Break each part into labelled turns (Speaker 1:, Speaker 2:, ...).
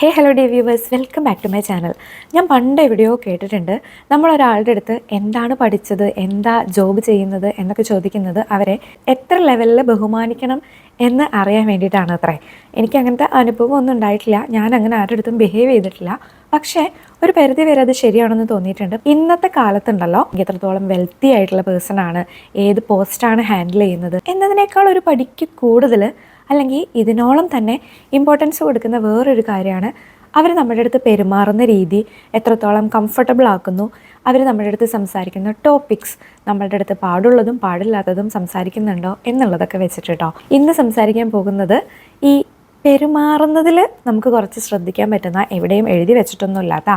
Speaker 1: Hey hello dear viewers welcome back to my channel ഞാൻ പണ്ട് എവിടെയോ കേട്ടിട്ടുണ്ട്. നമ്മളൊരാളുടെ അടുത്ത് എന്താണ് പഠിച്ചത് എന്താ ജോബ് ചെയ്യുന്നത് എന്നൊക്കെ ചോദിക്കുന്നത് അവരെ എത്ര ലെവലിൽ ബഹുമാനിക്കണം എന്ന് അറിയാൻ വേണ്ടിയിട്ടാണ് അത്രേ. എനിക്ക് അങ്ങനത്തെ അനുഭവം ഒന്നും ഉണ്ടായിട്ടില്ല. ഞാൻ അങ്ങനെ ആരുടെ അടുത്തും ബിഹേവ് ചെയ്തിട്ടില്ല. പക്ഷേ ഒരു പരിധി വരെ അത് ശരിയാണെന്ന് തോന്നിയിട്ടുണ്ട്. ഇന്നത്തെ കാലത്തുണ്ടല്ലോ എത്രത്തോളം വെൽത്തി ആയിട്ടുള്ള പേഴ്സൺ ആണ് ഏത് പോസ്റ്റാണ് ഹാൻഡിൽ ചെയ്യുന്നത് എന്നതിനേക്കാൾ ഒരു പടിക്ക് കൂടുതൽ അല്ലെങ്കിൽ ഇതിനോളം തന്നെ ഇമ്പോർട്ടൻസ് കൊടുക്കുന്ന വേറൊരു കാര്യമാണ്. അവർ നമ്മുടെ അടുത്ത് പെരുമാറുന്ന രീതി എത്രത്തോളം കംഫർട്ടബിൾ ആക്കുന്നു. അവർ നമ്മുടെ അടുത്ത് സംസാരിക്കുന്ന ടോപ്പിക്സ് നമ്മളുടെ അടുത്ത് പാടുള്ളതും പാടില്ലാത്തതും സംസാരിക്കുന്നുണ്ടോ എന്നുള്ളതൊക്കെ വെച്ചിട്ട് ഇന്ന് സംസാരിക്കാൻ പോകുന്നത് ഈ പെരുമാറുന്നതിൽ നമുക്ക് കുറച്ച് ശ്രദ്ധിക്കാൻ പറ്റുന്ന എവിടെയും എഴുതി വെച്ചിട്ടൊന്നുമില്ലാത്ത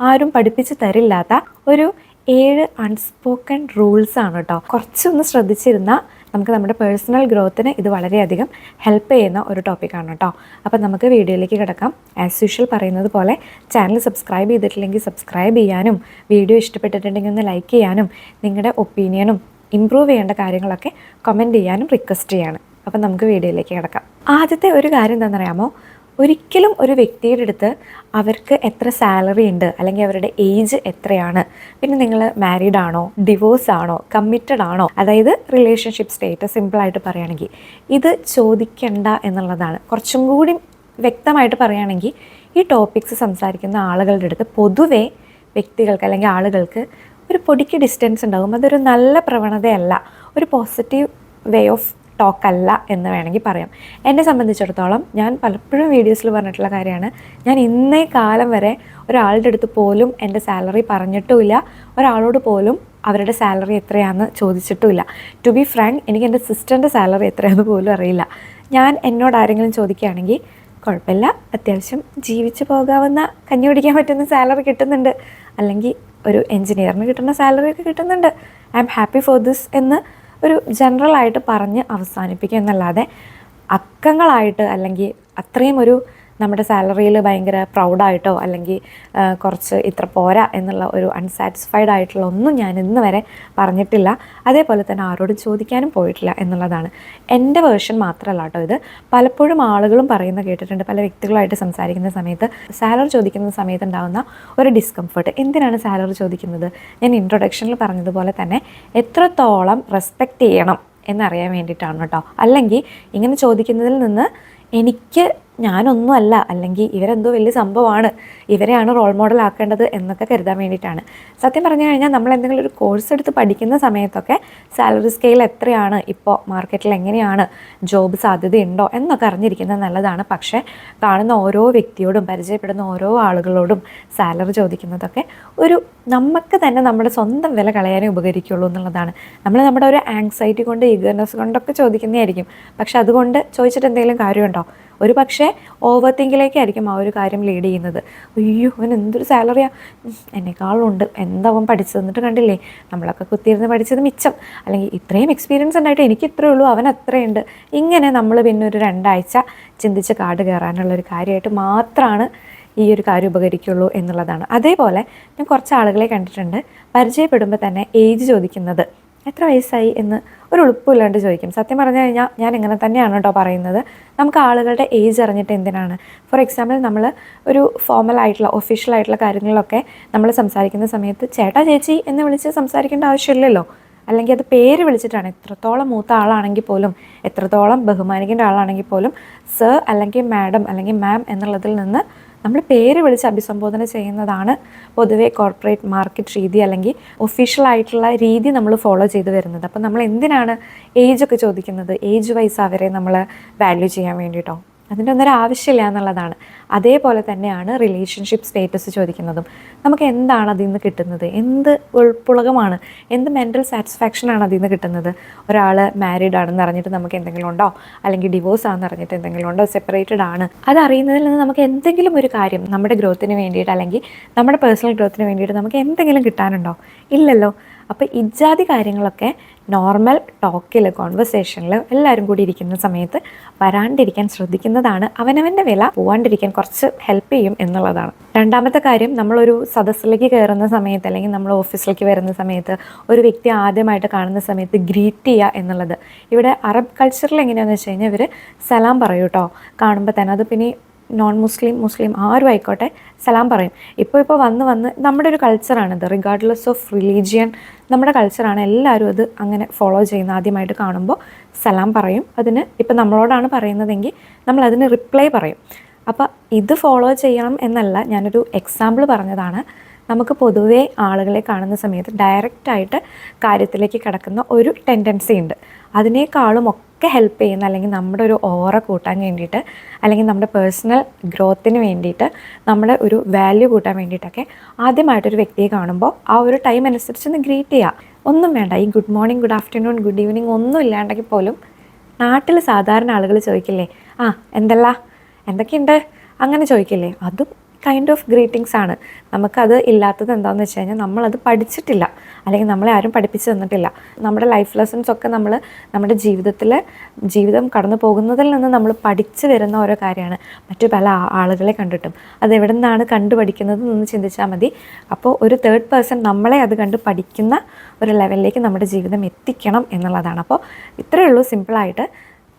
Speaker 1: ആരും പഠിപ്പിച്ച് തരില്ലാത്ത ഒരു ഏഴ് അൺസ്പോക്കൺ റൂൾസ് ആണ് കേട്ടോ കുറച്ചൊന്ന് ശ്രദ്ധിച്ചിരുന്ന നമുക്ക് നമ്മുടെ പേഴ്സണൽ ഗ്രോത്തിന് ഇത് വളരെയധികം ഹെൽപ്പ് ചെയ്യുന്ന ഒരു ടോപ്പിക്കാണ് കേട്ടോ അപ്പോൾ നമുക്ക് വീഡിയോയിലേക്ക് കിടക്കാം. ആസ് യൂഷ്വൽ പറയുന്നത് പോലെ ചാനൽ സബ്സ്ക്രൈബ് ചെയ്തിട്ടില്ലെങ്കിൽ സബ്സ്ക്രൈബ് ചെയ്യാനും വീഡിയോ ഇഷ്ടപ്പെട്ടിട്ടുണ്ടെങ്കിൽ ഒന്ന് ലൈക്ക് ചെയ്യാനും നിങ്ങളുടെ ഒപ്പീനിയനും ഇമ്പ്രൂവ് ചെയ്യേണ്ട കാര്യങ്ങളൊക്കെ കമന്റ് ചെയ്യാനും റിക്വസ്റ്റ് ചെയ്യാണ്. അപ്പം നമുക്ക് വീഡിയോയിലേക്ക് കിടക്കാം. ആദ്യത്തെ ഒരു കാര്യം എന്താണെന്നറിയാമോ? ഒരിക്കലും ഒരു വ്യക്തിയുടെ അടുത്ത് അവർക്ക് എത്ര സാലറി ഉണ്ട് അല്ലെങ്കിൽ അവരുടെ ഏജ് എത്രയാണ് പിന്നെ നിങ്ങൾ മാരീഡ് ആണോ ഡിവോഴ്സ് ആണോ കമ്മിറ്റഡ് ആണോ അതായത് റിലേഷൻഷിപ്പ് സ്റ്റേറ്റസ് സിമ്പിളായിട്ട് പറയുകയാണെങ്കിൽ ഇത് ചോദിക്കണ്ട എന്നുള്ളതാണ്. കുറച്ചും കൂടി വ്യക്തമായിട്ട് പറയുകയാണെങ്കിൽ ഈ ടോപ്പിക്സ് സംസാരിക്കുന്ന ആളുകളുടെ അടുത്ത് പൊതുവേ വ്യക്തികൾക്ക് അല്ലെങ്കിൽ ആളുകൾക്ക് ഒരു പൊടിക്ക് ഡിസ്റ്റൻസ് ഉണ്ടാകും. അതൊരു നല്ല പ്രവണതയല്ല. ഒരു പോസിറ്റീവ് വേ ഓഫ് ടോക്ക് അല്ല എന്ന് വേണമെങ്കിൽ പറയാം. എന്നെ സംബന്ധിച്ചിടത്തോളം ഞാൻ പലപ്പോഴും വീഡിയോസിൽ പറഞ്ഞിട്ടുള്ള കാര്യമാണ്. ഞാൻ ഇന്നേ കാലം വരെ ഒരാളുടെ അടുത്ത് പോലും എന്റെ സാലറി പറഞ്ഞിട്ടുമില്ല. ഒരാളോട് പോലും അവരുടെ സാലറി എത്രയാണെന്ന് ചോദിച്ചിട്ടുമില്ല. ടു ബി ഫ്രാങ്ക് എനിക്ക് എന്റെ സിസ്റ്ററിന്റെ സാലറി എത്രയാണെന്ന് പോലും അറിയില്ല. ഞാൻ എന്നോട് ആരെങ്കിലും ചോദിക്കുകയാണെങ്കിൽ കുഴപ്പമില്ല അത്യാവശ്യം ജീവിച്ചു പോകാവുന്ന കഞ്ഞി പിടിക്കാൻ പറ്റുന്ന സാലറി കിട്ടുന്നുണ്ട്. അല്ലെങ്കിൽ ഒരു എൻജിനീയറിന് കിട്ടുന്ന സാലറി ഒക്കെ കിട്ടുന്നുണ്ട്. I am happy for this എന്ന് ഒരു ജനറലായിട്ട് പറഞ്ഞ് അവസാനിപ്പിക്കുക എന്നല്ലാതെ അക്കങ്ങളായിട്ട് അല്ലെങ്കിൽ അത്രയും ഒരു നമ്മുടെ സാലറിയിൽ ഭയങ്കര പ്രൗഡായിട്ടോ അല്ലെങ്കിൽ കുറച്ച് ഇത്ര പോരാ എന്നുള്ള ഒരു അൺസാറ്റിസ്ഫൈഡ് ആയിട്ടുള്ള ഒന്നും ഞാൻ ഇന്ന് വരെ പറഞ്ഞിട്ടില്ല. അതേപോലെ തന്നെ ആരോടും ചോദിക്കാനും പോയിട്ടില്ല എന്നുള്ളതാണ്. എന്റെ വേർഷൻ മാത്രമല്ല കേട്ടോ ഇത്. പലപ്പോഴും ആളുകളും പറയുന്ന കേട്ടിട്ടുണ്ട് പല വ്യക്തികളായിട്ട് സംസാരിക്കുന്ന സമയത്ത് സാലറി ചോദിക്കുന്ന സമയത്ത് ഉണ്ടാകുന്ന ഒരു ഡിസ്കംഫർട്ട് എന്തിനാണ് സാലറി ചോദിക്കുന്നത്? ഞാൻ ഇൻട്രൊഡക്ഷനിൽ പറഞ്ഞതുപോലെ തന്നെ എത്രത്തോളം റെസ്പെക്റ്റ് ചെയ്യണം എന്നറിയാൻ വേണ്ടിയിട്ടാണ് കേട്ടോ. അല്ലെങ്കിൽ ഇങ്ങനെ ചോദിക്കുന്നതിൽ നിന്ന് എനിക്ക് ഞാനൊന്നുമല്ല അല്ലെങ്കിൽ ഇവരെന്തോ വലിയ സംഭവമാണ് ഇവരെയാണ് റോൾ മോഡൽ ആക്കേണ്ടത് എന്നൊക്കെ കരുതാൻ വേണ്ടിയിട്ടാണ്. സത്യം പറഞ്ഞു കഴിഞ്ഞാൽ നമ്മൾ എന്തെങ്കിലും ഒരു കോഴ്സ് എടുത്ത് പഠിക്കുന്ന സമയത്തൊക്കെ സാലറി സ്കെയിൽ എത്രയാണ് ഇപ്പോൾ മാർക്കറ്റിൽ എങ്ങനെയാണ് ജോബ് സാധ്യതയുണ്ടോ എന്നൊക്കെ അറിഞ്ഞിരിക്കുന്നത് നല്ലതാണ്. പക്ഷേ കാണുന്ന ഓരോ വ്യക്തിയോടും പരിചയപ്പെടുന്ന ഓരോ ആളുകളോടും സാലറി ചോദിക്കുന്നതൊക്കെ ഒരു നമുക്ക് തന്നെ നമ്മുടെ സ്വന്തം വില കളയാനേ ഉപകരിക്കുള്ളൂ എന്നുള്ളതാണ്. നമ്മൾ നമ്മുടെ ഒരു ആങ്സൈറ്റി കൊണ്ട് ഈഗർനെസ് കൊണ്ടൊക്കെ ചോദിക്കുന്നതായിരിക്കും. പക്ഷെ അതുകൊണ്ട് ചോദിച്ചിട്ട് എന്തെങ്കിലും കാര്യമുണ്ടോ? ഒരു പക്ഷേ ഓവർ തിങ്കിലേക്കായിരിക്കും ആ ഒരു കാര്യം ലീഡ് ചെയ്യുന്നത്. അയ്യോ അവൻ എന്തൊരു സാലറിയാ എന്നെക്കാളുണ്ട് എന്താ അവൻ കണ്ടില്ലേ? നമ്മളൊക്കെ കുത്തിയിരുന്ന് പഠിച്ചത് മിച്ചം. അല്ലെങ്കിൽ ഇത്രയും എക്സ്പീരിയൻസ് ഉണ്ടായിട്ട് എനിക്ക് ഇത്രയേ ഉള്ളൂ അവൻ അത്രയുണ്ട്. ഇങ്ങനെ നമ്മൾ പിന്നെ ഒരു രണ്ടാഴ്ച ചിന്തിച്ച് കാട് കയറാനുള്ളൊരു കാര്യമായിട്ട് മാത്രമാണ് ഈ ഒരു കാര്യം ഉപകരിക്കുള്ളൂ എന്നുള്ളതാണ്. അതേപോലെ ഞാൻ കുറച്ച് ആളുകളെ കണ്ടിട്ടുണ്ട്. പരിചയപ്പെടുമ്പോൾ തന്നെ ഏജ് ചോദിക്കുന്നത്. എത്ര വയസ്സായി എന്ന് ഒരു ഉളുപ്പില്ലാണ്ട് ചോദിക്കും. സത്യം പറഞ്ഞു കഴിഞ്ഞാൽ ഞാൻ ഇങ്ങനെ തന്നെയാണ് കേട്ടോ പറയുന്നത്. നമുക്ക് ആളുകളുടെ ഏജ് അറിഞ്ഞിട്ട് എന്തിനാണ്? ഫോർ എക്സാമ്പിൾ നമ്മൾ ഒരു ഫോമൽ ആയിട്ടുള്ള ഒഫീഷ്യൽ ആയിട്ടുള്ള കാര്യങ്ങളിലൊക്കെ നമ്മൾ സംസാരിക്കുന്ന സമയത്ത് ചേട്ടാ ചേച്ചി എന്ന് വിളിച്ച് സംസാരിക്കേണ്ട ആവശ്യമില്ലല്ലോ. അല്ലെങ്കിൽ അത് പേര് വിളിച്ചിട്ടാണ്. എത്രത്തോളം മൂത്ത ആളാണെങ്കിൽ പോലും എത്രത്തോളം ബഹുമാനിക്കേണ്ട ആളാണെങ്കിൽ പോലും സർ അല്ലെങ്കിൽ മാഡം അല്ലെങ്കിൽ മാം എന്നുള്ളതിൽ നിന്ന് നമ്മൾ പേര് വിളിച്ച് അഭിസംബോധന ചെയ്യുന്നതാണ് പൊതുവെ കോർപ്പറേറ്റ് മാർക്കറ്റ് രീതി അല്ലെങ്കിൽ ഒഫീഷ്യൽ ആയിട്ടുള്ള രീതി നമ്മൾ ഫോളോ ചെയ്ത് വരുന്നത്. അപ്പോൾ നമ്മൾ എന്തിനാണ് ഏജ് ഒക്കെ ചോദിക്കുന്നത്? ഏജ് വൈസ് അവരെ നമ്മൾ വാല്യൂ ചെയ്യാൻ വേണ്ടിയിട്ടോ അതിന്റെ ഒന്നൊരു ആവശ്യമില്ല എന്നുള്ളതാണ്. അതേപോലെ തന്നെയാണ് റിലേഷൻഷിപ്പ് സ്റ്റേറ്റസ് ചോദിക്കുന്നതും. നമുക്ക് എന്താണ് അതിൽ നിന്ന് കിട്ടുന്നത്? എന്ത് ഉൾപ്പുളകമാണ്? എന്ത് മെന്റൽ സാറ്റിസ്ഫാക്ഷനാണ് അതിൽ നിന്ന് കിട്ടുന്നത്? ഒരാൾ മാരീഡ് ആണെന്ന് അറിഞ്ഞിട്ട് നമുക്ക് എന്തെങ്കിലും ഉണ്ടോ? അല്ലെങ്കിൽ ഡിവോഴ്സ് ആണെന്ന് അറിഞ്ഞിട്ട് എന്തെങ്കിലും ഉണ്ടോ? സെപ്പറേറ്റഡ് ആണ്. അത് നിന്ന് നമുക്ക് എന്തെങ്കിലും ഒരു കാര്യം നമ്മുടെ ഗ്രോത്തിന് വേണ്ടിയിട്ട് അല്ലെങ്കിൽ നമ്മുടെ പേഴ്സണൽ ഗ്രോത്തിന് വേണ്ടിയിട്ട് നമുക്ക് എന്തെങ്കിലും കിട്ടാനുണ്ടോ? ഇല്ലല്ലോ. അപ്പോൾ ഇജാതി കാര്യങ്ങളൊക്കെ നോർമൽ ടോക്കിൽ കോൺവെർസേഷനിൽ എല്ലാവരും കൂടി ഇരിക്കുന്ന സമയത്ത് വരാണ്ടിരിക്കാൻ ശ്രദ്ധിക്കുന്നതാണ്. അവനവന്റെ വില പോവാണ്ടിരിക്കാൻ കുറച്ച് ഹെൽപ്പ് ചെയ്യും എന്നുള്ളതാണ്. രണ്ടാമത്തെ കാര്യം നമ്മളൊരു സദസ്സിലേക്ക് കയറുന്ന സമയത്ത് അല്ലെങ്കിൽ നമ്മൾ ഓഫീസിലേക്ക് വരുന്ന സമയത്ത് ഒരു വ്യക്തി ആദ്യമായിട്ട് കാണുന്ന സമയത്ത് ഗ്രീറ്റ് ചെയ്യുക എന്നുള്ളത്. ഇവിടെ അറബ് കൾച്ചറിൽ എങ്ങനെയാണെന്ന് വെച്ച് കഴിഞ്ഞാൽ ഇവർ സലാം പറയൂട്ടോ. കാണുമ്പോൾ തന്നെ അത് പിന്നെ നോൺ മുസ്ലിം മുസ്ലിം ആരും ആയിക്കോട്ടെ സലാം പറയും. ഇപ്പോൾ ഇപ്പോൾ വന്ന് വന്ന് നമ്മുടെ ഒരു കൾച്ചറാണിത് റിഗാർഡ്ലെസ് ഓഫ് റിലീജിയൻ നമ്മുടെ കൾച്ചറാണ് എല്ലാവരും അത് അങ്ങനെ ഫോളോ ചെയ്യുന്ന ആദ്യമായിട്ട് കാണുമ്പോൾ സലാം പറയും. അതിന് ഇപ്പം നമ്മളോടാണ് പറയുന്നതെങ്കിൽ നമ്മൾ അതിന് റിപ്ലൈ പറയും. അപ്പോൾ ഇത് ഫോളോ ചെയ്യണം എന്നല്ല ഞാനൊരു എക്സാമ്പിൾ പറഞ്ഞതാണ്. നമുക്ക് പൊതുവേ ആളുകളെ കാണുന്ന സമയത്ത് ഡയറക്റ്റായിട്ട് കാര്യത്തിലേക്ക് കിടക്കുന്ന ഒരു ടെൻഡൻസി ഉണ്ട്. അതിനേക്കാളും ഒക്കെ ഹെൽപ്പ് ചെയ്യുന്ന അല്ലെങ്കിൽ നമ്മുടെ ഒരു ഓറ കൂട്ടാൻ വേണ്ടിയിട്ട് അല്ലെങ്കിൽ നമ്മുടെ പേഴ്സണൽ ഗ്രോത്തിന് വേണ്ടിയിട്ട് നമ്മുടെ ഒരു വാല്യൂ കൂട്ടാൻ വേണ്ടിയിട്ടൊക്കെ ആദ്യമായിട്ടൊരു വ്യക്തിയെ കാണുമ്പോൾ ആ ഒരു ടൈം അനുസരിച്ച് ഒന്ന് ഗ്രീറ്റ് ചെയ്യുക ഒന്നും വേണ്ട. ഈ good morning good afternoon good evening ഒന്നും ഇല്ലാണ്ടെങ്കിൽ പോലും നാട്ടിൽ സാധാരണ ആളുകൾ ചോദിക്കില്ലേ ആ എന്തല്ല? എന്തൊക്കെയുണ്ട്? അങ്ങനെ ചോദിക്കില്ലേ. അതും കൈൻഡ് ഓഫ് ഗ്രീറ്റിങ്സ് ആണ്. നമുക്കത് ഇല്ലാത്തത് എന്താണെന്ന് വെച്ച് കഴിഞ്ഞാൽ നമ്മളത് പഠിച്ചിട്ടില്ല. അല്ലെങ്കിൽ നമ്മളെ ആരും പഠിപ്പിച്ചു തന്നിട്ടില്ല. നമ്മുടെ ലൈഫ് ലെസൺസ് ഒക്കെ നമ്മൾ നമ്മുടെ ജീവിതത്തിൽ ജീവിതം കടന്നു പോകുന്നതിൽ നിന്ന് നമ്മൾ പഠിച്ചു വരുന്ന ഓരോ കാര്യമാണ്. മറ്റു പല ആളുകളെ കണ്ടിട്ടും. അത് എവിടെ നിന്നാണ് കണ്ടുപഠിക്കുന്നത് എന്ന് ചിന്തിച്ചാൽ മതി. അപ്പോൾ ഒരു തേർഡ് പേഴ്സൺ നമ്മളെ അത് കണ്ട് പഠിക്കുന്ന ഒരു ലെവലിലേക്ക് നമ്മുടെ ജീവിതം എത്തിക്കണം എന്നുള്ളതാണ്. അപ്പോൾ ഇത്രയേ ഉള്ളൂ സിമ്പിളായിട്ട്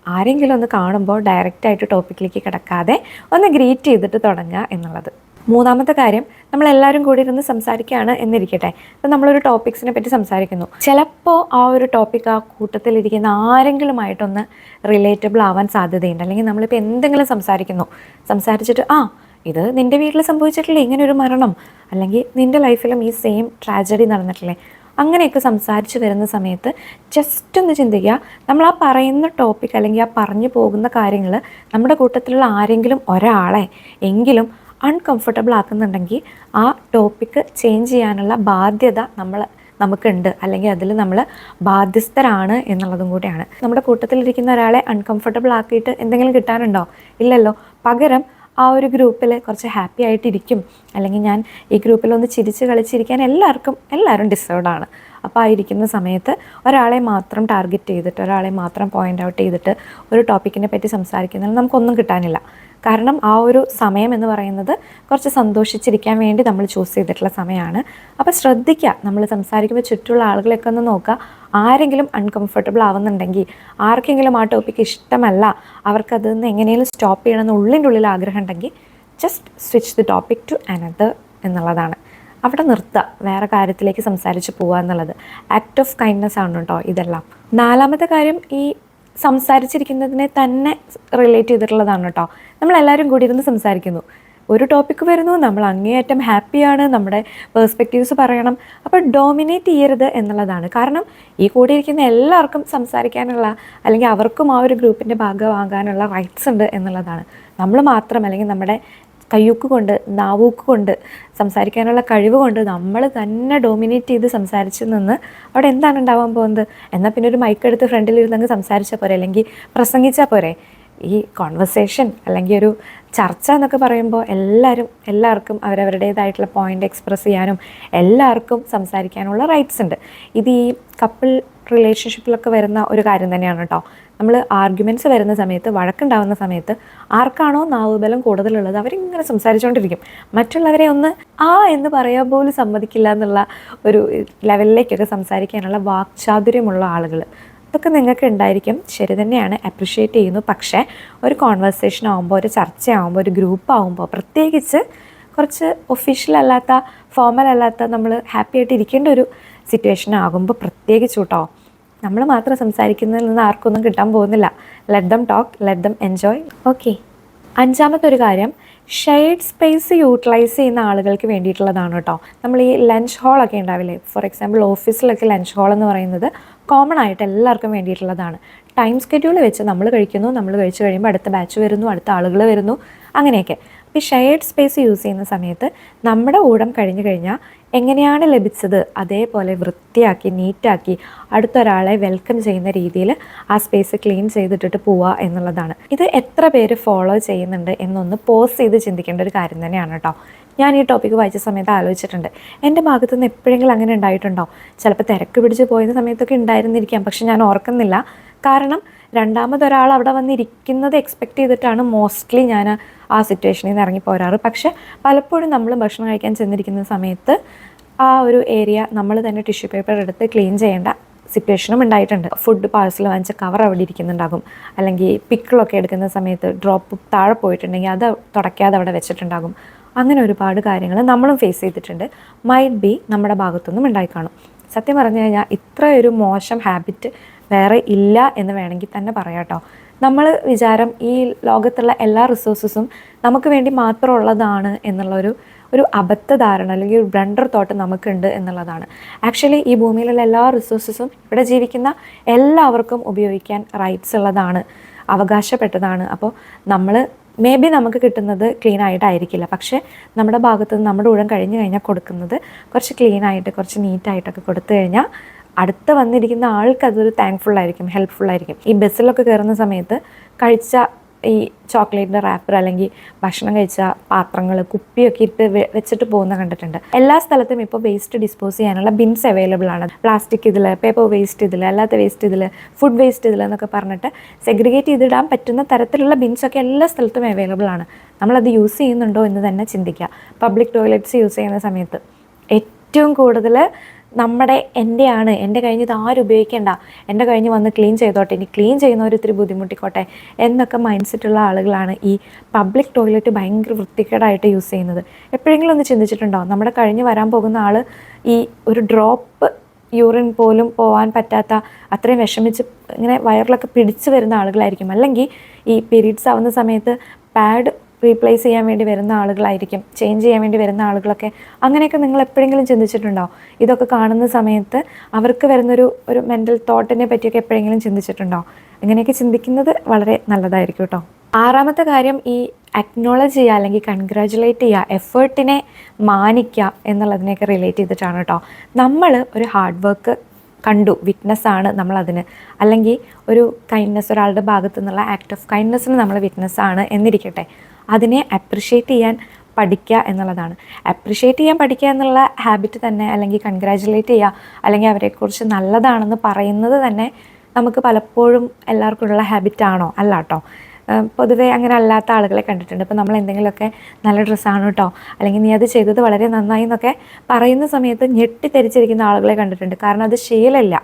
Speaker 1: ആരെങ്കിലും ഒന്ന് കാണുമ്പോൾ ഡയറക്റ്റായിട്ട് ടോപ്പിക്കിലേക്ക് കിടക്കാതെ ഒന്ന് ഗ്രീറ്റ് ചെയ്തിട്ട് തുടങ്ങുക എന്നുള്ളത്. മൂന്നാമത്തെ കാര്യം നമ്മളെല്ലാവരും കൂടി ഇരുന്ന് സംസാരിക്കുകയാണ് എന്നിരിക്കട്ടെ. അപ്പം നമ്മളൊരു ടോപ്പിക്സിനെ പറ്റി സംസാരിക്കുന്നു. ചിലപ്പോൾ ആ ഒരു ടോപ്പിക് ആ കൂട്ടത്തിലിരിക്കുന്ന ആരെങ്കിലുമായിട്ടൊന്ന് റിലേറ്റബിൾ ആവാൻ സാധ്യതയുണ്ട്. അല്ലെങ്കിൽ നമ്മളിപ്പോൾ എന്തെങ്കിലും സംസാരിക്കുന്നു. സംസാരിച്ചിട്ട് ആ ഇത് നിന്റെ വീട്ടിൽ സംഭവിച്ചിട്ടില്ലേ? ഇങ്ങനെ ഒരു മരണം. അല്ലെങ്കിൽ നിന്റെ ലൈഫിലും ഈ സെയിം ട്രാജഡി നടന്നിട്ടില്ലേ? അങ്ങനെയൊക്കെ സംസാരിച്ച് വരുന്ന സമയത്ത് ജസ്റ്റ് ഒന്ന് ചിന്തിക്കുക. നമ്മൾ ആ പറയുന്ന ടോപ്പിക് അല്ലെങ്കിൽ ആ പറഞ്ഞു പോകുന്ന കാര്യങ്ങൾ നമ്മുടെ കൂട്ടത്തിലുള്ള ആരെങ്കിലും ഒരാളെ എങ്കിലും അൺകംഫർട്ടബിൾ ആക്കുന്നുണ്ടെങ്കിൽ ആ ടോപ്പിക്ക് ചേഞ്ച് ചെയ്യാനുള്ള ബാധ്യത നമ്മൾ നമുക്കുണ്ട്. അല്ലെങ്കിൽ അതിൽ നമ്മൾ ബാധ്യസ്ഥരാണ് എന്നുള്ളതും കൂടിയാണ്. നമ്മുടെ കൂട്ടത്തിലിരിക്കുന്ന ഒരാളെ അൺകംഫർട്ടബിൾ ആക്കിയിട്ട് എന്തെങ്കിലും കിട്ടാനുണ്ടോ ഇല്ലല്ലോ. പകരം ആ ഒരു ഗ്രൂപ്പിൽ കുറച്ച് ഹാപ്പി ആയിട്ടിരിക്കും. അല്ലെങ്കിൽ ഞാൻ ഈ ഗ്രൂപ്പിൽ ഒന്ന് ചിരിച്ച് കളിച്ചിരിക്കാൻ എല്ലാവർക്കും എല്ലാവരും ഡിസേർഡാണ് അപ്പോൾ ആയിരിക്കുന്ന സമയത്ത് ഒരാളെ മാത്രം ടാർഗറ്റ് ചെയ്തിട്ട് ഒരാളെ മാത്രം പോയിന്റ് ഔട്ട് ചെയ്തിട്ട് ഒരു ടോപ്പിക്കിനെ പറ്റി സംസാരിക്കുന്നതിൽ നമുക്കൊന്നും കിട്ടാനില്ല. കാരണം ആ ഒരു സമയം എന്ന് പറയുന്നത് കുറച്ച് സന്തോഷിച്ചിരിക്കാൻ വേണ്ടി നമ്മൾ ചൂസ് ചെയ്തിട്ടുള്ള സമയമാണ്. അപ്പോൾ ശ്രദ്ധിക്കുക നമ്മൾ സംസാരിക്കുമ്പോൾ ചുറ്റുമുള്ള ആളുകളെയൊക്കെ ഒന്ന് നോക്കുക ആരെങ്കിലും അൺകംഫർട്ടബിൾ ആവുന്നുണ്ടെങ്കിൽ ആർക്കെങ്കിലും ആ ടോപ്പിക്ക് ഇഷ്ടമല്ല അവർക്കത് നിന്ന് എങ്ങനെയും സ്റ്റോപ്പ് ചെയ്യണമെന്ന് ഉള്ളിന്റെ ഉള്ളിൽ ആഗ്രഹം ഉണ്ടെങ്കിൽ just switch the topic to another എന്നുള്ളതാണ്. അവിടെ നിർത്തുക വേറെ കാര്യത്തിലേക്ക് സംസാരിച്ച് പോവുക എന്നുള്ളത്. ആക്ട് ഓഫ് കൈൻഡ്നെസ് ആണ് കേട്ടോ ഇതെല്ലാം. നാലാമത്തെ കാര്യം ഈ സംസാരിച്ചിരിക്കുന്നതിനെ തന്നെ റിലേറ്റ് ചെയ്തിട്ടുള്ളതാണ് കേട്ടോ. നമ്മളെല്ലാവരും കൂടി ഇരുന്ന് സംസാരിക്കുന്നു. ഒരു ടോപ്പിക്ക് വരുന്നു. നമ്മൾ അങ്ങേയറ്റം ഹാപ്പിയാണ് നമ്മുടെ പേഴ്സ്പെക്റ്റീവ്സ് പറയണം. അപ്പോൾ ഡോമിനേറ്റ് ചെയ്യരുത് എന്നുള്ളതാണ്. കാരണം ഈ കൂടിയിരിക്കുന്ന എല്ലാവർക്കും സംസാരിക്കാനുള്ള അല്ലെങ്കിൽ അവർക്കും ആ ഒരു ഗ്രൂപ്പിന്റെ ഭാഗമാകാനുള്ള റൈറ്റ്സ് ഉണ്ട് എന്നുള്ളതാണ്. നമ്മൾ മാത്രം അല്ലെങ്കിൽ നമ്മുടെ കയ്യൂക്ക് കൊണ്ട് നാവൂക്ക് കൊണ്ട് സംസാരിക്കാനുള്ള കഴിവ് കൊണ്ട് നമ്മൾ തന്നെ ഡോമിനേറ്റ് ചെയ്ത് സംസാരിച്ച് നിന്ന് അവിടെ എന്താണ് ഉണ്ടാവാൻ പോകുന്നത്? എന്നാൽ പിന്നെ ഒരു മൈക്ക് എടുത്ത് ഫ്രണ്ടിൽ ഇരുന്നങ്ങ് സംസാരിച്ചാൽ പോരെ? അല്ലെങ്കിൽ പ്രസംഗിച്ചാൽ പോരെ? ഈ കോൺവെർസേഷൻ അല്ലെങ്കിൽ ഒരു ചർച്ച എന്നൊക്കെ പറയുമ്പോൾ എല്ലാവരും എല്ലാവർക്കും അവരവരുടേതായിട്ടുള്ള പോയിന്റ് എക്സ്പ്രസ് ചെയ്യാനും എല്ലാവർക്കും സംസാരിക്കാനുള്ള റൈറ്റ്സ് ഉണ്ട്. ഇത് ഈ കപ്പിൾ റിലേഷൻഷിപ്പിലൊക്കെ വരുന്ന ഒരു കാര്യം തന്നെയാണ് കേട്ടോ നമ്മൾ ആർഗ്യുമെന്റ്സ് വരുന്ന സമയത്ത് വഴക്കുണ്ടാവുന്ന സമയത്ത് ആർക്കാണോ നാവുബലം കൂടുതലുള്ളത് അവരിങ്ങനെ സംസാരിച്ചുകൊണ്ടിരിക്കും മറ്റുള്ളവരെ ഒന്ന് ആ എന്ന് പറയാൻ പോലും സമ്മതിക്കില്ല എന്നുള്ള ഒരു ലെവലിലേക്കൊക്കെ സംസാരിക്കാനുള്ള വാക്ചാതുര്യമുള്ള ആളുകൾ ഇതൊക്കെ നിങ്ങൾക്ക് ഉണ്ടായിരിക്കും. ശരി തന്നെയാണ്. അപ്രിഷ്യേറ്റ് ചെയ്യുന്നു. പക്ഷേ ഒരു കോൺവെർസേഷൻ ആകുമ്പോൾ ഒരു ചർച്ചയാകുമ്പോൾ ഒരു ഗ്രൂപ്പ് ആകുമ്പോൾ പ്രത്യേകിച്ച് കുറച്ച് ഒഫീഷ്യൽ അല്ലാത്ത ഫോമൽ അല്ലാത്ത നമ്മൾ ഹാപ്പി ആയിട്ട് ഇരിക്കേണ്ട ഒരു സിറ്റുവേഷൻ ആകുമ്പോൾ പ്രത്യേകിച്ച് കേട്ടോ നമ്മൾ മാത്രം സംസാരിക്കുന്നതിൽ നിന്ന് ആർക്കൊന്നും കിട്ടാൻ പോകുന്നില്ല. Let them talk let them enjoy okay അഞ്ചാമത്തെ ഒരു കാര്യം ഷെയ്ഡ് സ്പേസ് യൂട്ടിലൈസ് ചെയ്യുന്ന ആളുകൾക്ക് വേണ്ടിയിട്ടുള്ളതാണ് കേട്ടോ നമ്മൾ ഈ ലഞ്ച് ഹാളൊക്കെ ഉണ്ടാവില്ലേ? ഫോർ എക്സാമ്പിൾ ഓഫീസിലൊക്കെ ലഞ്ച് ഹാൾ എന്ന് പറയുന്നത് കോമൺ ആയിട്ട് എല്ലാവർക്കും വേണ്ടിയിട്ടുള്ളതാണ്. ടൈം സ്കെഡ്യൂൾ വെച്ച് നമ്മൾ കഴിക്കുന്നു നമ്മൾ കഴിച്ചു കഴിയുമ്പോൾ അടുത്ത ബാച്ച് വരുന്നു അടുത്ത ആളുകൾ വരുന്നു അങ്ങനെയൊക്കെ. അപ്പോൾ ഷെയർഡ് സ്പേസ് യൂസ് ചെയ്യുന്ന സമയത്ത് നമ്മുടെ ഊഴം കഴിഞ്ഞു കഴിഞ്ഞാൽ എങ്ങനെയാണ് ലഭിച്ചത്? അതേപോലെ വൃത്തിയാക്കി നീറ്റാക്കി അടുത്തൊരാളെ വെൽക്കം ചെയ്യുന്ന രീതിയിൽ ആ സ്പേസ് ക്ലീൻ ചെയ്തിട്ടിട്ട് പോവുക എന്നുള്ളതാണ്. ഇത് എത്ര പേര് ഫോളോ ചെയ്യുന്നുണ്ട് എന്നൊന്ന് പോസ് ചെയ്ത് ചിന്തിക്കേണ്ട ഒരു കാര്യം തന്നെയാണ് കേട്ടോ ഞാൻ ഈ ടോപ്പിക്ക് വായിച്ച സമയത്ത് ആലോചിച്ചിട്ടുണ്ട്. എന്റെ ഭാഗത്തു നിന്ന് എപ്പോഴെങ്കിലും അങ്ങനെ ഉണ്ടായിട്ടുണ്ടോ? ചിലപ്പോൾ തിരക്ക് പിടിച്ച് പോയ സമയത്തൊക്കെ ഉണ്ടായിരുന്നിരിക്കാം. പക്ഷെ ഞാൻ ഓർക്കുന്നില്ല. കാരണം രണ്ടാമതൊരാൾ അവിടെ വന്നിരിക്കുന്നത് എക്സ്പെക്റ്റ് ചെയ്തിട്ടാണ് മോസ്റ്റ്ലി ഞാൻ ആ സിറ്റുവേഷനിൽ നിന്ന് ഇറങ്ങി പോരാറ്. പക്ഷേ പലപ്പോഴും നമ്മൾ ഭക്ഷണം കഴിക്കാൻ ചെന്നിരിക്കുന്ന സമയത്ത് ആ ഒരു ഏരിയ നമ്മൾ തന്നെ ടിഷ്യൂ പേപ്പർ എടുത്ത് ക്ലീൻ ചെയ്യേണ്ട സിറ്റുവേഷനും ഉണ്ടായിട്ടുണ്ട്. ഫുഡ് പാഴ്സൽ വാങ്ങിച്ച കവർ അവിടെ ഇരിക്കുന്നുണ്ടാകും. അല്ലെങ്കിൽ പിക്കിളൊക്കെ എടുക്കുന്ന സമയത്ത് ഡ്രോപ്പ് താഴെ പോയിട്ടുണ്ടെങ്കിൽ അത് തുടയ്ക്കാതെ അവിടെ വെച്ചിട്ടുണ്ടാകും. അങ്ങനെ ഒരുപാട് കാര്യങ്ങൾ നമ്മളും ഫേസ് ചെയ്തിട്ടുണ്ട്. മൈറ്റ് ബി നമ്മുടെ ഭാഗത്തുനിന്നും ഉണ്ടായിക്കാണും. സത്യം പറഞ്ഞു കഴിഞ്ഞാൽ ഇത്ര ഒരു മോശം ഹാബിറ്റ് വേറെ ഇല്ല എന്ന് വേണമെങ്കിൽ തന്നെ പറയാം കേട്ടോ നമ്മൾ വിചാരം ഈ ലോകത്തുള്ള എല്ലാ റിസോഴ്സസും നമുക്ക് വേണ്ടി മാത്രമുള്ളതാണ് എന്നുള്ളൊരു ഒരു അബദ്ധധാരണ അല്ലെങ്കിൽ ഒരു ബ്ലണ്ടർ തോട്ട് നമുക്കുണ്ട് എന്നുള്ളതാണ്. ആക്ച്വലി ഈ ഭൂമിയിലുള്ള എല്ലാ റിസോഴ്സസും ഇവിടെ ജീവിക്കുന്ന എല്ലാവർക്കും ഉപയോഗിക്കാൻ റൈറ്റ്സ് ഉള്ളതാണ് അവകാശപ്പെട്ടതാണ്. അപ്പോൾ നമ്മൾ മേ ബി നമുക്ക് കിട്ടുന്നത് ക്ലീൻ ആയിട്ടായിരിക്കില്ല. പക്ഷേ നമ്മുടെ ഭാഗത്ത് നിന്ന് നമ്മുടെ ഊഴം കഴിഞ്ഞ് കഴിഞ്ഞാൽ കൊടുക്കുന്നത് കുറച്ച് ക്ലീൻ ആയിട്ട് കുറച്ച് നീറ്റായിട്ടൊക്കെ കൊടുത്തു കഴിഞ്ഞാൽ അടുത്ത് വന്നിരിക്കുന്ന ആൾക്ക് അതൊരു താങ്ക്ഫുൾ ആയിരിക്കും ഹെൽപ്ഫുൾ ആയിരിക്കും. ഈ ബസ്സിലൊക്കെ കയറുന്ന സമയത്ത് കഴിച്ച ഈ ചോക്ലേറ്റിന്റെ റാപ്പർ അല്ലെങ്കിൽ ഭക്ഷണം കഴിച്ച പാത്രങ്ങൾ കുപ്പിയൊക്കെ ഇട്ട് വെച്ചിട്ട് പോകുന്ന കണ്ടിട്ടുണ്ട്. എല്ലാ സ്ഥലത്തും ഇപ്പോൾ വേസ്റ്റ് ഡിസ്പോസ് ചെയ്യാനുള്ള ബിൻസ് അവൈലബിൾ ആണ്. പ്ലാസ്റ്റിക് ഇതിൽ പേപ്പർ വേസ്റ്റ് ഇതിൽ അല്ലാത്ത വേസ്റ്റ് ഇതിൽ ഫുഡ് വേസ്റ്റ് ഇതിൽ എന്നൊക്കെ പറഞ്ഞിട്ട് സെഗ്രിഗേറ്റ് ചെയ്തിടാൻ പറ്റുന്ന തരത്തിലുള്ള ബിൻസൊക്കെ എല്ലാ സ്ഥലത്തും അവൈലബിൾ ആണ്. നമ്മളത് യൂസ് ചെയ്യുന്നുണ്ടോ എന്ന് തന്നെ ചിന്തിക്കുക. പബ്ലിക് ടോയ്ലറ്റ്സ് യൂസ് ചെയ്യുന്ന സമയത്ത് ഏറ്റവും കൂടുതൽ നമ്മുടെ എന്റെയാണ് എന്റെ കഴിഞ്ഞ് ഇത് ആരും ഉപയോഗിക്കേണ്ട. എന്റെ കഴിഞ്ഞ് വന്ന് ക്ലീൻ ചെയ്തോട്ടെ. ഇനി ക്ലീൻ ചെയ്യുന്നവർ ഇത്തിരി ബുദ്ധിമുട്ടിക്കോട്ടെ എന്നൊക്കെ മൈൻഡ് സെറ്റുള്ള ആളുകളാണ് ഈ പബ്ലിക് ടോയ്ലറ്റ് ഭയങ്കര വൃത്തികേടായിട്ട് യൂസ് ചെയ്യുന്നത്. എപ്പോഴെങ്കിലും ഒന്ന് ചിന്തിച്ചിട്ടുണ്ടോ? നമ്മുടെ കഴിഞ്ഞ് വരാൻ പോകുന്ന ആൾ ഈ ഒരു ഡ്രോപ്പ് യൂറിൻ പോലും പോകാൻ പറ്റാത്ത അത്രയും വിഷമിച്ച് ഇങ്ങനെ വയറിലൊക്കെ പിടിച്ച് വരുന്ന ആളുകളായിരിക്കും. അല്ലെങ്കിൽ ഈ പീരീഡ്സ് ആവുന്ന സമയത്ത് പാഡ് റീപ്ലേസ് ചെയ്യാൻ വേണ്ടി വരുന്ന ആളുകളായിരിക്കും. ചേഞ്ച് ചെയ്യാൻ വേണ്ടി വരുന്ന ആളുകളൊക്കെ. അങ്ങനെയൊക്കെ നിങ്ങൾ എപ്പോഴെങ്കിലും ചിന്തിച്ചിട്ടുണ്ടോ? ഇതൊക്കെ കാണുന്ന സമയത്ത് അവർക്ക് വരുന്നൊരു ഒരു മെന്റൽ തോട്ടിനെ പറ്റിയൊക്കെ എപ്പോഴെങ്കിലും ചിന്തിച്ചിട്ടുണ്ടോ? ഇങ്ങനെയൊക്കെ ചിന്തിക്കുന്നത് വളരെ നല്ലതായിരിക്കും കേട്ടോ. ആറാമത്തെ കാര്യം ഈ അക്നോളജ് ചെയ്യുക അല്ലെങ്കിൽ കൺഗ്രാജുലേറ്റ് ചെയ്യുക എഫേർട്ടിനെ മാനിക്കുക എന്നുള്ളതിനെയൊക്കെ റിലേറ്റ് ചെയ്തിട്ടാണ് കേട്ടോ. നമ്മൾ ഒരു ഹാർഡ് വർക്ക് കണ്ടു വിറ്റ്നസ് ആണ് നമ്മളതിന് അല്ലെങ്കിൽ ഒരു കൈൻഡ്നെസ് ഒരാളുടെ ഭാഗത്തു നിന്നുള്ള ആക്ട് ഓഫ് കൈൻഡ്നെസ്സിന് നമ്മൾ വിറ്റ്നസ് ആണ് എന്നിരിക്കട്ടെ. അതിനെ അപ്രിഷ്യേറ്റ് ചെയ്യാൻ പഠിക്കുക എന്നുള്ളതാണ്. അപ്രിഷ്യേറ്റ് ചെയ്യാൻ പഠിക്കുക എന്നുള്ള ഹാബിറ്റ് തന്നെ അല്ലെങ്കിൽ കൺഗ്രാജുലേറ്റ് ചെയ്യുക അല്ലെങ്കിൽ അവരെക്കുറിച്ച് നല്ലതാണെന്ന് പറയുന്നത് തന്നെ നമുക്ക് പലപ്പോഴും എല്ലാവർക്കും ഉള്ള ഹാബിറ്റാണോ അല്ല കേട്ടോ പൊതുവെ അങ്ങനെ അല്ലാത്ത ആളുകളെ കണ്ടിട്ടുണ്ട്. ഇപ്പോൾ നമ്മൾ എന്തെങ്കിലുമൊക്കെ നല്ല ഡ്രസ്സാണ് കേട്ടോ അല്ലെങ്കിൽ നീ അത് ചെയ്തത് വളരെ നന്നായി എന്നൊക്കെ പറയുന്ന സമയത്ത് ഞെട്ടിത്തെരിച്ചിരിക്കുന്ന ആളുകളെ കണ്ടിട്ടുണ്ട്. കാരണം അത് ശീലമില്ല.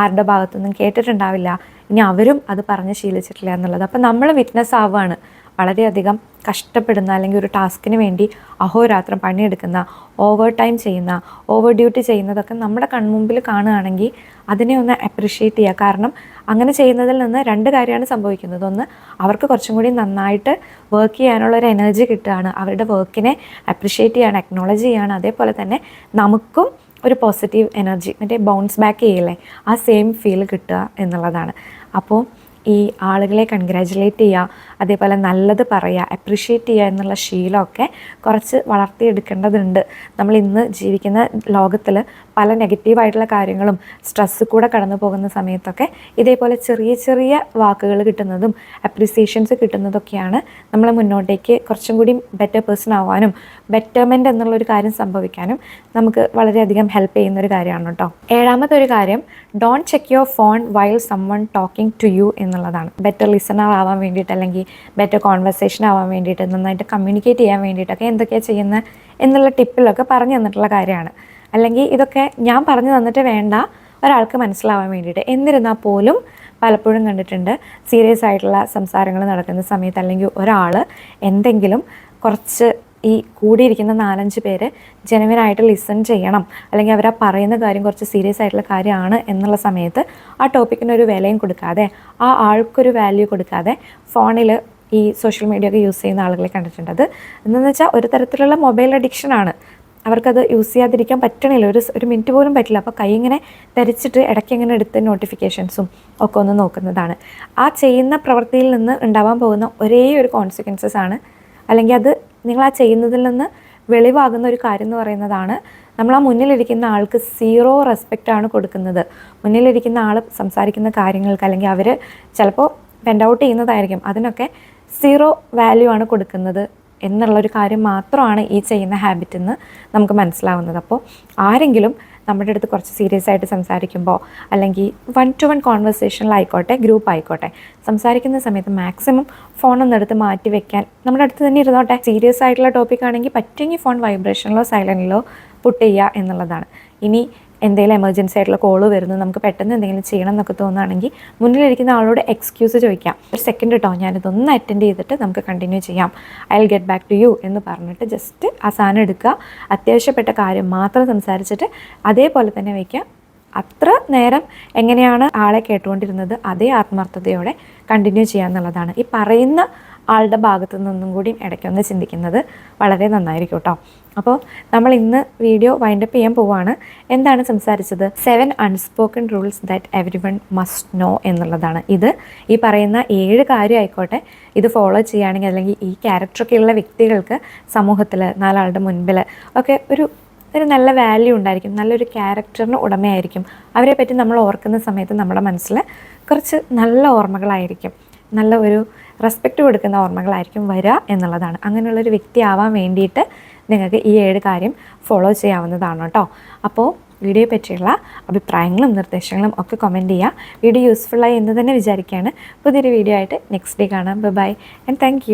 Speaker 1: ആരുടെ ഭാഗത്തുനിന്നും കേട്ടിട്ടുണ്ടാവില്ല. ഇനി അവരും അത് പറഞ്ഞ് ശീലിച്ചിട്ടില്ല എന്നുള്ളത്. അപ്പോൾ നമ്മൾ വിറ്റ്നസ് ആവുകയാണ്. വളരെയധികം കഷ്ടപ്പെടുന്ന അല്ലെങ്കിൽ ഒരു ടാസ്കിന് വേണ്ടി അഹോരാത്രം പണിയെടുക്കുന്ന ഓവർ ടൈം ചെയ്യുന്ന ഓവർ ഡ്യൂട്ടി ചെയ്യുന്നതൊക്കെ നമ്മുടെ കൺമുമ്പിൽ കാണുകയാണെങ്കിൽ അതിനെ ഒന്ന് അപ്രിഷ്യേറ്റ് ചെയ്യുക. കാരണം അങ്ങനെ ചെയ്യുന്നതിൽ നിന്ന് രണ്ട് കാര്യമാണ് സംഭവിക്കുന്നത്. ഒന്ന് അവർക്ക് കുറച്ചും കൂടി നന്നായിട്ട് വർക്ക് ചെയ്യാനുള്ള ഒരു എനർജി കിട്ടുകയാണ്. അവരുടെ വർക്കിനെ അപ്രിഷ്യേറ്റ് ചെയ്യാണ് അക്നോളജ് ചെയ്യുകയാണ്. അതേപോലെ തന്നെ നമുക്കും ഒരു പോസിറ്റീവ് എനർജി മറ്റേ ബൗൺസ് ബാക്ക് ചെയ്യില്ലേ? ആ സെയിം ഫീൽ കിട്ടുക എന്നുള്ളതാണ്. അപ്പോൾ ഈ ആളുകളെ കൺഗ്രാജുലേറ്റ് ചെയ്യുക അതേപോലെ നല്ലത് പറയുക അപ്രിഷ്യേറ്റ് ചെയ്യുക എന്നുള്ള ശീലമൊക്കെ കുറച്ച് വളർത്തിയെടുക്കേണ്ടതുണ്ട്. നമ്മൾ ഇന്ന് ജീവിക്കുന്ന ലോകത്തിൽ പല നെഗറ്റീവായിട്ടുള്ള കാര്യങ്ങളും സ്ട്രെസ് കൂടെ കടന്നു പോകുന്ന സമയത്തൊക്കെ ഇതേപോലെ ചെറിയ ചെറിയ വാക്കുകൾ കിട്ടുന്നതും അപ്രിസിയേഷൻസ് കിട്ടുന്നതൊക്കെയാണ് നമ്മൾ മുന്നോട്ടേക്ക് കുറച്ചും കൂടി ബെറ്റർ പേഴ്സൺ ആവാനും ബെറ്റർമെന്റ് എന്നുള്ളൊരു കാര്യം സംഭവിക്കാനും നമുക്ക് വളരെയധികം ഹെൽപ്പ് ചെയ്യുന്ന ഒരു കാര്യമാണ് കേട്ടോ. ഏഴാമത്തെ ഒരു കാര്യം don't check your phone while someone talking to you എന്നുള്ളതാണ്. ബെറ്റർ ലിസണർ ആവാൻ വേണ്ടിയിട്ട് അല്ലെങ്കിൽ ബെറ്റർ കോൺവെർസേഷൻ ആവാൻ വേണ്ടിയിട്ട് നന്നായിട്ട് കമ്മ്യൂണിക്കേറ്റ് ചെയ്യാൻ വേണ്ടിയിട്ടൊക്കെ എന്തൊക്കെയാണ് ചെയ്യുന്നത് എന്നുള്ള ടിപ്പിലൊക്കെ പറഞ്ഞു തന്നിട്ടുള്ള കാര്യമാണ്. അല്ലെങ്കിൽ ഇതൊക്കെ ഞാൻ പറഞ്ഞു തന്നിട്ട് വേണ്ട ഒരാൾക്ക് മനസ്സിലാവാൻ വേണ്ടിയിട്ട്. എന്നിരുന്നാൽ പോലും പലപ്പോഴും കണ്ടിട്ടുണ്ട് സീരിയസ് ആയിട്ടുള്ള സംസാരങ്ങൾ നടക്കുന്ന സമയത്ത് അല്ലെങ്കിൽ ഒരാൾ എന്തെങ്കിലും കുറച്ച് ഈ കൂടിയിരിക്കുന്ന നാലഞ്ച് പേര് ജെനുവിനായിട്ട് ലിസൺ ചെയ്യണം അല്ലെങ്കിൽ അവരാ പറയുന്ന കാര്യം കുറച്ച് സീരിയസ് ആയിട്ടുള്ള കാര്യമാണ് എന്നുള്ള സമയത്ത് ആ ടോപ്പിക്കിനൊരു വിലയും കൊടുക്കാതെ ആ ആൾക്കൊരു വാല്യൂ കൊടുക്കാതെ ഫോണിൽ ഈ സോഷ്യൽ മീഡിയ ഒക്കെ യൂസ് ചെയ്യുന്ന ആളുകളെ കണ്ടിട്ടുണ്ട്. എന്താണെന്ന് വെച്ചാൽ ഒരു തരത്തിലുള്ള മൊബൈൽ അഡിക്ഷനാണ് അവർക്കത് യൂസ് ചെയ്യാതിരിക്കാൻ പറ്റണില്ല. ഒരു ഒരു മിനിറ്റ് പോലും പറ്റില്ല. അപ്പോൾ കൈ ഇങ്ങനെ ധരിച്ചിട്ട് ഇടയ്ക്ക് ഇങ്ങനെ എടുത്ത് നോട്ടിഫിക്കേഷൻസും ഒക്കെ ഒന്ന് നോക്കുന്നതാണ്. ആ ചെയ്യുന്ന പ്രവൃത്തിയിൽ നിന്ന് ഉണ്ടാവാൻ പോകുന്ന ഒരേ ഒരു കോൺസിക്വൻസസ് ആണ്. അല്ലെങ്കിൽ അത് നിങ്ങൾ ആ ചെയ്യുന്നതിൽ നിന്ന് വെളിവാകുന്ന ഒരു കാര്യം എന്ന് പറയുന്നതാണ്. നമ്മൾ ആ മുന്നിലിരിക്കുന്ന ആൾക്ക് സീറോ റെസ്പെക്റ്റ് ആണ് കൊടുക്കുന്നത്. മുന്നിലിരിക്കുന്ന ആൾ സംസാരിക്കുന്ന കാര്യങ്ങൾക്ക് അല്ലെങ്കിൽ അവർ ചിലപ്പോൾ വെന്റ് ഔട്ട് ചെയ്യുന്നതായിരിക്കും. അതിനൊക്കെ സീറോ വാല്യൂ ആണ് കൊടുക്കുന്നത്. എന്നുള്ളൊരു കാര്യം മാത്രമാണ് ഈ ചെയ്യുന്ന ഹാബിറ്റ് എന്ന് നമുക്ക് മനസ്സിലാവുന്നത്. അപ്പോൾ ആരെങ്കിലും നമ്മുടെ അടുത്ത് കുറച്ച് സീരിയസ് ആയിട്ട് സംസാരിക്കുമ്പോൾ അല്ലെങ്കിൽ വൺ ടു വൺ കോൺവെർസേഷനിലായിക്കോട്ടെ ഗ്രൂപ്പ് ആയിക്കോട്ടെ സംസാരിക്കുന്ന സമയത്ത് മാക്സിമം ഫോണൊന്നും എടുത്ത് മാറ്റി വെക്കാൻ നമ്മുടെ അടുത്ത് തന്നെ ഇരുന്നോട്ടെ. സീരിയസ് ആയിട്ടുള്ള ടോപ്പിക് ആണെങ്കിൽ പറ്റുമെങ്കിൽ ഫോൺ വൈബ്രേഷനിലോ സൈലന്റിലോ പുട്ട് ചെയ്യുക എന്നുള്ളതാണ്. ഇനി എന്തെങ്കിലും എമർജൻസി ആയിട്ടുള്ള കോൾ വരുന്നു നമുക്ക് പെട്ടെന്ന് എന്തെങ്കിലും ചെയ്യണം എന്നൊക്കെ തോന്നുകയാണെങ്കിൽ മുന്നിലിരിക്കുന്ന ആളോട് എക്സ്ക്യൂസ് ചോദിക്കാം. ഒരു സെക്കൻഡ് കേട്ടോ ഞാനിതൊന്ന് അറ്റൻഡ് ചെയ്തിട്ട് നമുക്ക് കണ്ടിന്യൂ ചെയ്യാം. I will get back to you എന്ന് പറഞ്ഞിട്ട് ജസ്റ്റ് ആ സാധനം എടുക്കുക. അത്യാവശ്യപ്പെട്ട കാര്യം മാത്രം സംസാരിച്ചിട്ട് അതേപോലെ തന്നെ വയ്ക്കുക. അത്ര നേരം എങ്ങനെയാണ് ആളെ കേട്ടുകൊണ്ടിരുന്നത് അതേ ആത്മാർത്ഥതയോടെ കണ്ടിന്യൂ ചെയ്യുക എന്നുള്ളതാണ്. ഈ പറയുന്ന ആളുടെ ഭാഗത്തു നിന്നും കൂടിയും ഇടയ്ക്കൊന്ന് ചിന്തിക്കുന്നത് വളരെ നന്നായിരിക്കും കേട്ടോ. അപ്പോൾ നമ്മൾ ഇന്ന് വീഡിയോ വൈൻഡപ്പ് ചെയ്യാൻ പോവുകയാണ് എന്താണ് സംസാരിച്ചത്? Seven unspoken rules that everyone must know എന്നുള്ളതാണ്. ഇത് ഈ പറയുന്ന ഏഴ് കാര്യം ആയിക്കോട്ടെ. ഇത് ഫോളോ ചെയ്യുകയാണെങ്കിൽ അല്ലെങ്കിൽ ഈ ക്യാരക്ടറൊക്കെ ഉള്ള വ്യക്തികൾക്ക് സമൂഹത്തിൽ നാലാളുടെ മുൻപിൽ ഒക്കെ ഒരു ഒരു നല്ല വാല്യൂ ഉണ്ടായിരിക്കും. നല്ലൊരു ക്യാരക്ടറിന് ഉടമയായിരിക്കും. അവരെ പറ്റി നമ്മൾ ഓർക്കുന്ന സമയത്ത് നമ്മുടെ മനസ്സിൽ കുറച്ച് നല്ല ഓർമ്മകളായിരിക്കും. നല്ല ഒരു റെസ്പെക്റ്റ് കൊടുക്കുന്ന ഓർമ്മകളായിരിക്കും വരിക എന്നുള്ളതാണ്. അങ്ങനെയുള്ളൊരു വ്യക്തി ആവാൻ വേണ്ടിയിട്ട് നിങ്ങൾക്ക് ഈ ഏഴ് കാര്യം ഫോളോ ചെയ്യാവുന്നതാണ് കേട്ടോ. അപ്പോൾ വീഡിയോയെ പറ്റിയുള്ള അഭിപ്രായങ്ങളും നിർദ്ദേശങ്ങളും ഒക്കെ കമന്റ് ചെയ്യുക വീഡിയോ യൂസ്ഫുള്ളായി എന്ന് തന്നെ വിചാരിക്കുകയാണ്. പുതിയൊരു വീഡിയോ ആയിട്ട് നെക്സ്റ്റ് ഡേ കാണാം. Bye bye and thank